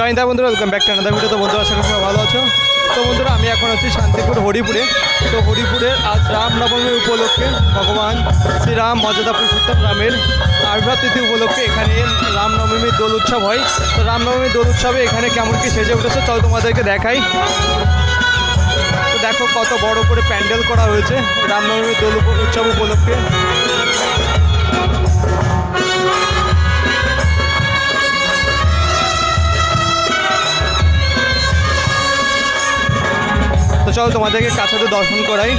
জয় দা বন্ধুরা welcome back to another video তো বন্ধুরা, আশা করি ভালো আছো। তো বন্ধুরা, আমি এখন আছি শান্তিপুর হরিপুরে। তো হরিপুরের আজ রামনবমী উপলক্ষে ভগবান শ্রীরাম মর্যাদা পুরুষোত্তম রামের আবির্ভাব উপলক্ষে এখানে রামনবমীর দোল উৎসব হয়। তো রামনবমীর দোল উৎসবে এখানে কেমন কি সেজে উঠেছে, চল তোমাদেরকে দেখাই। তো দেখো কত বড় করে প্যান্ডেল করা হয়েছে রামনবমীর দোল উৎসব উপলক্ষে। তো চলো তোমাদেরকে কাছাতে দর্শন করাই।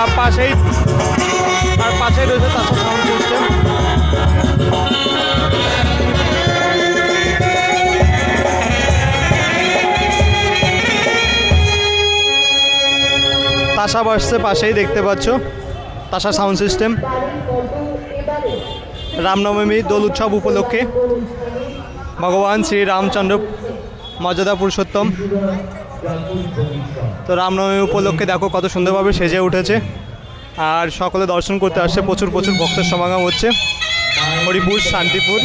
আর পাশেই আর পাশেই রয়েছে তাছাড়া তাসা বসছে পাশেই দেখতে পাচ্ছ। তাসা সাউন্ড সিস্টেম। রামনবমী, দোল উৎসব উপলক্ষে ভগবান শ্রী রামচন্দ্র মর্যাদা পুরুষোত্তম। তো রামনবমী উপলক্ষে দেখো কত সুন্দরভাবে সেজে উঠেছে। আর সকলে দর্শন করতে আসছে, প্রচুর প্রচুর ভক্তের সমাগম হচ্ছে। হরিপুর, শান্তিপুর।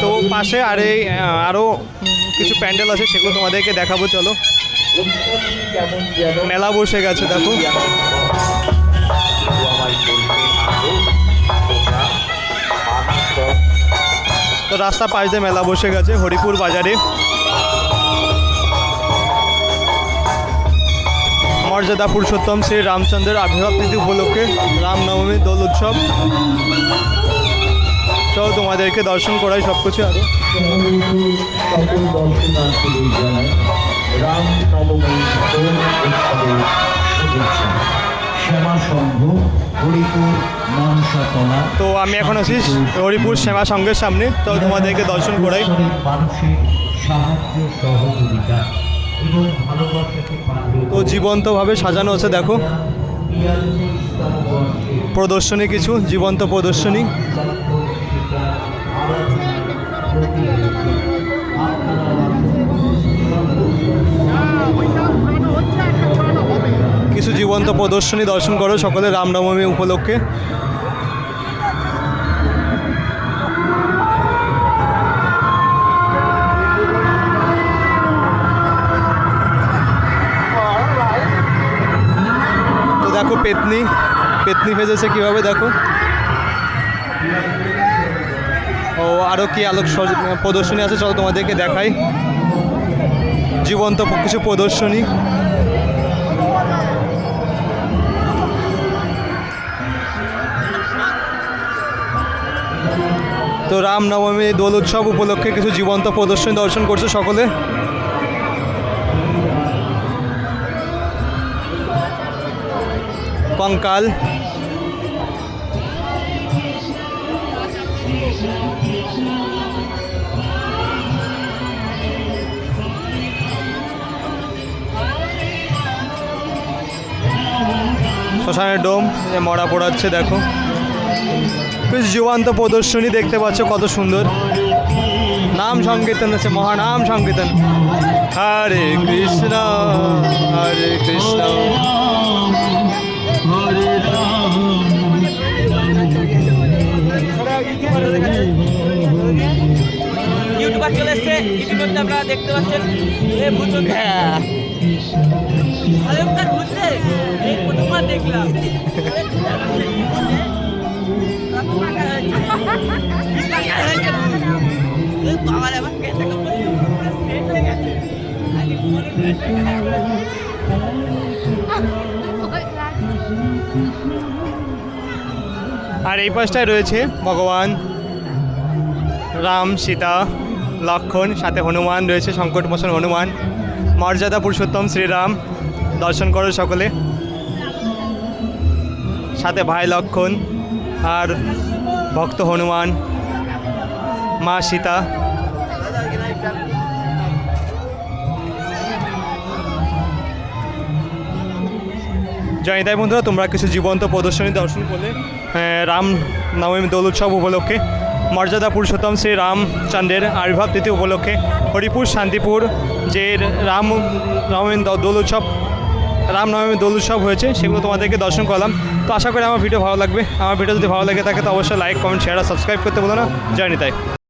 তো পাশে আর এই আরও কিছু প্যান্ডেল আছে, সেগুলো তোমাদেরকে দেখাবো, চলো। মেলা বসে গেছে, দেখো। তো রাস্তা পাশ দিয়ে মেলা বসে গেছে, হরিপুর বাজারে। মর্যাদা পুরুষোত্তম শ্রী রামচন্দ্রের আবির্ভাব তিথি উপলক্ষে রামনবমী দোল উৎসব। চলো তোমাদেরকে দর্শন করাই সব কিছু আরও রাম নবমী দোল উৎসবের শুভেচ্ছা। শ্যামা সংঘ হরিপুর মানসাতলা। তো আমি এখন আছি হরিপুর শ্যামা সংঘের সামনে। তো তোমাদেরকে দর্শন করাই। মানুষের সাহায্য সহযোগিতা এবং ভালোবাসাকে তো জীবন্তভাবে সাজানো আছে দেখো। প্রদর্শনী কিছু জীবন্ত প্রদর্শনী। প্রদর্শনী দর্শন করো সকলে রামনবমী উপলক্ষে। তো দেখো পেতনি পেতনি ভেজেছে কীভাবে দেখো? ও আরও কি আলোক প্রদর্শনী আছে, চলো তোমাদেরকে দেখাই। জীবন্ত কিছু প্রদর্শনী। তো রামনবমী দোল উৎসব উপলক্ষে কিছু জীবন্ত প্রদর্শনী দর্শন করছে সকলে। কঙ্কাল। শ্মশানের ডোম মরা পড়াচ্ছে, দেখো। বেশ জীবন্ত প্রদর্শনী দেখতে পাচ্ছ কত সুন্দর। নাম সংকীর্তন আছে মহানাম সংকীর্তন। হরে কৃষ্ণ হরে কৃষ্ণ। ইউটিউবার চলে এসছে ইউটিউবে আপনারা দেখতে পাচ্ছেন এ প্রথমবার দেখলাম। আর এই পাশটায় রয়েছে ভগবান, রাম, সীতা, লক্ষণ, সাথে হনুমান রয়েছে সংকটমোচন হনুমান, মর্যাদা পুরুষোত্তম, শ্রীরাম, দর্শন করো সকলে। সাথে ভাই লক্ষণ আর ভক্ত হনুমান মা সীতা। জয় তাই বন্ধুরা তোমরা কিছু জীবন্ত প্রদর্শনী দর্শন করলে হ্যাঁ, রাম নবমী দোল উৎসব উপলক্ষে মর্যাদা পুরুষোত্তম শ্রী রামচন্দ্রের আবির্ভাব তিথি উপলক্ষে হরিপুর শান্তিপুর যে রাম নবমী দোল উৎসব রামনবমী দোল উৎসব হয়েছে, সেগুলো তোমাদেরকে দর্শন করলাম। তো আশা করি আমার ভিডিও ভালো লাগবে। আমার ভিডিও যদি ভালো লাগে থাকে, তো অবশ্যই লাইক কমেন্ট শেয়ার আর সাবস্ক্রাইব করতে বলো না। জয় নিতাই।